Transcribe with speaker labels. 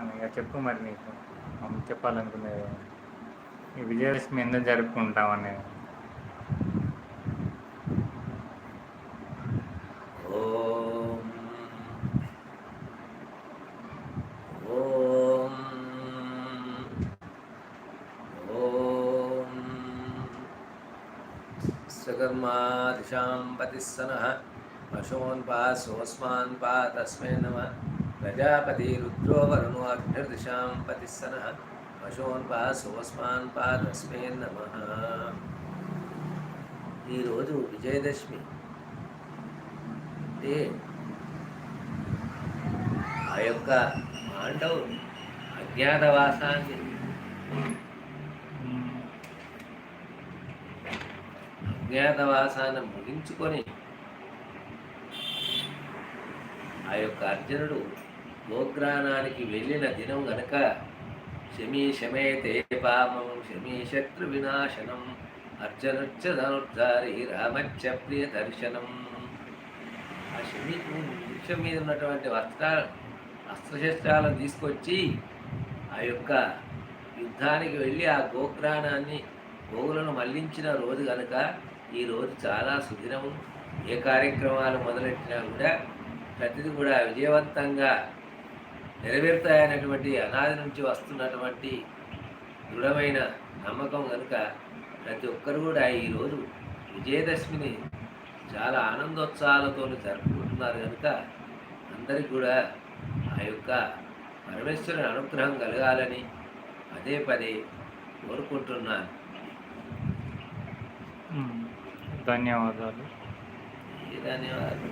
Speaker 1: ఇక చెప్పు మరి నీకు మనం చెప్పాలనుకునేది ఈ విజయదశమి ఎందుకు జరుపుకుంటాం అనేది
Speaker 2: ఓం ఓం ఓం సకర్మాదిశాం పతిస్సనః పశూన్ పా సోస్మాన్ పా తస్మై నమ ప్రజాపతి రుద్రో వరుణో అగ్నిర్దిశాం పతిస్సనః పశూన్ పా సోస్మాన్ పా నమ ఈరోజు విజయదశమి. అంటే ఆ యొక్క పాండవులు అజ్ఞాతవాసాన్ని అజ్ఞాతవాసాన్ని ముగించుకొని ఆ యొక్క అర్జునుడు గోగ్రానానికి వెళ్ళిన దినం గనక శమీ శమేతే పామం శమీ శత్రు వినాశనం అర్జునుచ్చ ధనుర్ధారి రామచ్చ ప్రియ దర్శనం. ఆ శమి వృక్షం మీద ఉన్నటువంటి వస్త్ర అస్త్రశస్త్రాలను తీసుకొచ్చి ఆ యొక్క యుద్ధానికి వెళ్ళి ఆ గోగ్రానాన్ని గోవులను మళ్ళించిన రోజు కనుక ఈ రోజు చాలా సుదినము. ఏ కార్యక్రమాలు మొదలెట్టినా కూడా ప్రతిదీ కూడా విజయవంతంగా నెరవేరుతాయనేటువంటి అనాది నుంచి వస్తున్నటువంటి దృఢమైన నమ్మకం కనుక ప్రతి ఒక్కరు కూడా ఈరోజు విజయదశమిని చాలా ఆనందోత్సాహాలతో జరుపుకుంటున్నారు కనుక అందరికీ కూడా ఆ యొక్క పరమేశ్వరుని అనుగ్రహం కలగాలని పదే పదే కోరుకుంటున్నాను.
Speaker 1: ధన్యవాదాలు.
Speaker 2: ధన్యవాదాలు?